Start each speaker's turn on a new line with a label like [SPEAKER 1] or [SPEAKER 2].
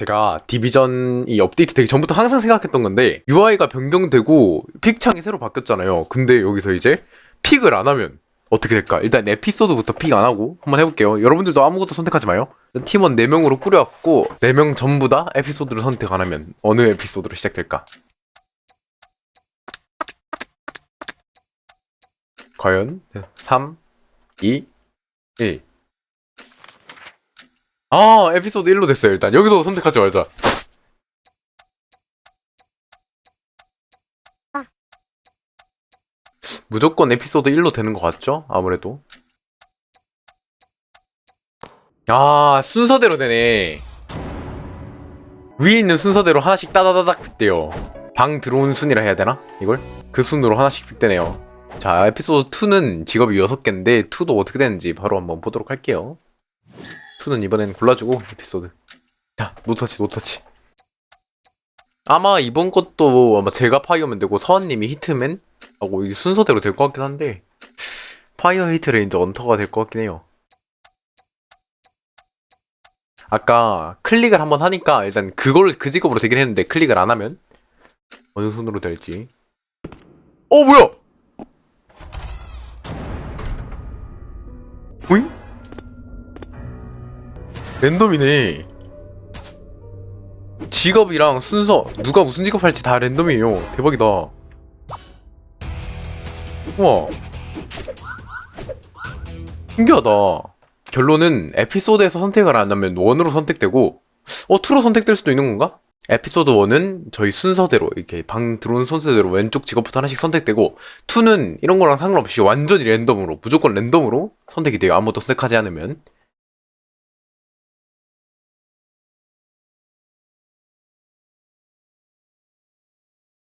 [SPEAKER 1] 제가 디비전이 업데이트 되기 전부터 항상 생각했던 건데 UI가 변경되고 픽창이 새로 바뀌었잖아요. 근데 여기서 이제 픽을 안 하면 어떻게 될까? 일단 에피소드부터 픽 안 하고 한번 해볼게요. 여러분들도 아무것도 선택하지 마요. 팀원 4명으로 꾸려왔고 4명 전부 다 에피소드를 선택 안 하면 어느 에피소드로 시작될까? 과연 3, 2, 1 아, 에피소드 1로 됐어요, 일단. 여기서 선택하지 말자. 무조건 에피소드 1로 되는 것 같죠? 아무래도. 아, 순서대로 되네. 위에 있는 순서대로 하나씩 따다다닥 픽대요. 방 들어온 순이라 해야 되나? 이걸? 그 순으로 하나씩 픽되네요. 자, 에피소드 2는 직업이 6개인데, 2도 어떻게 되는지 바로 한번 보도록 할게요. 2는 이번엔 골라주고 에피소드. 자 노터치 노터치. 아마 이번 것도 아마 제가 파이어면 되고 서한님이 히트맨? 하고 이 순서대로 될 것 같긴 한데 파이어 히트 레인저 언터가 될 것 같긴 해요. 아까 클릭을 한번 하니까 일단 그걸 그 직업으로 되긴 했는데 클릭을 안 하면 어느 순으로 될지. 어 뭐야 랜덤이네. 직업이랑 순서 누가 무슨 직업 할지 다 랜덤이에요. 대박이다. 우와. 신기하다. 결론은 에피소드에서 선택을 안 하면 원으로 선택되고 어 투로 선택될 수도 있는 건가? 에피소드 1은 저희 순서대로 이렇게 방 들어온 순서대로 왼쪽 직업부터 하나씩 선택되고 2는 이런 거랑 상관없이 완전히 랜덤으로 무조건 랜덤으로 선택이 돼요. 아무것도 선택하지 않으면